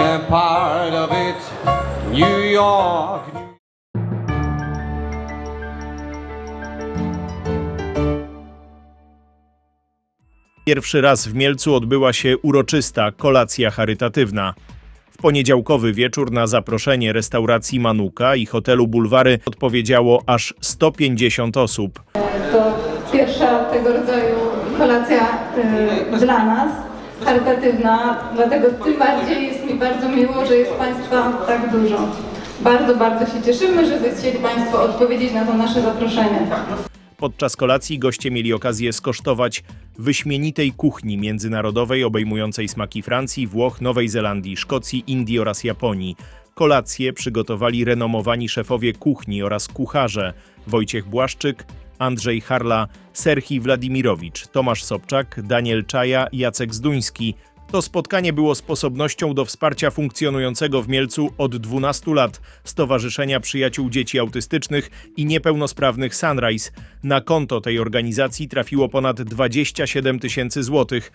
and part of it, New York. Pierwszy raz w Mielcu odbyła się uroczysta kolacja charytatywna. W poniedziałkowy wieczór na zaproszenie restauracji Manuka i hotelu Bulwary odpowiedziało aż 150 osób. To pierwsza tego rodzaju kolacja y, dla nas, charytatywna, dlatego tym bardziej jest bardzo miło, że jest Państwa tak dużo. Bardzo, bardzo się cieszymy, że zechcieli Państwo odpowiedzieć na to nasze zaproszenie. Podczas kolacji goście mieli okazję skosztować wyśmienitej kuchni międzynarodowej obejmującej smaki Francji, Włoch, Nowej Zelandii, Szkocji, Indii oraz Japonii. Kolację przygotowali renomowani szefowie kuchni oraz kucharze Wojciech Błaszczyk, Andrzej Harla, Serhii Wladimirowicz, Tomasz Sobczak, Daniel Czaja, Jacek Zduński. To spotkanie było sposobnością do wsparcia funkcjonującego w Mielcu od 12 lat Stowarzyszenia Przyjaciół Dzieci Autystycznych i Niepełnosprawnych Sunrise. Na konto tej organizacji trafiło ponad 27 tysięcy złotych.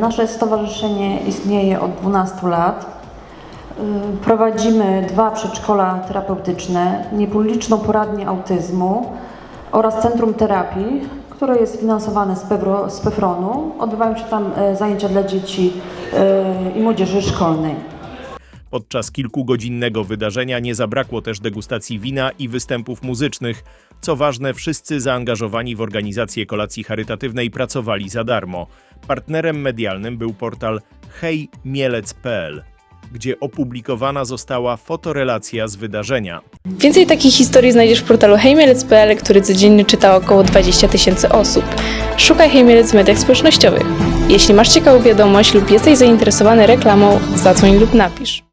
Nasze stowarzyszenie istnieje od 12 lat. Y, Prowadzimy dwa przedszkola terapeutyczne, niepubliczną poradnię autyzmu oraz centrum terapii, które jest finansowane z, Pewro, z PEFRON-u. Odbywają się tam e, zajęcia dla dzieci e, i młodzieży szkolnej. Podczas kilkugodzinnego wydarzenia nie zabrakło też degustacji wina i występów muzycznych. Co ważne, wszyscy zaangażowani w organizację kolacji charytatywnej pracowali za darmo. Partnerem medialnym był portal hejmielec.pl, gdzie opublikowana została fotorelacja z wydarzenia. Więcej takich historii znajdziesz w portalu hejmielec.pl, który codziennie czyta około 20 tysięcy osób. Szukaj Hejmielec w mediach społecznościowych. Jeśli masz ciekawą wiadomość lub jesteś zainteresowany reklamą, zadzwoń lub napisz.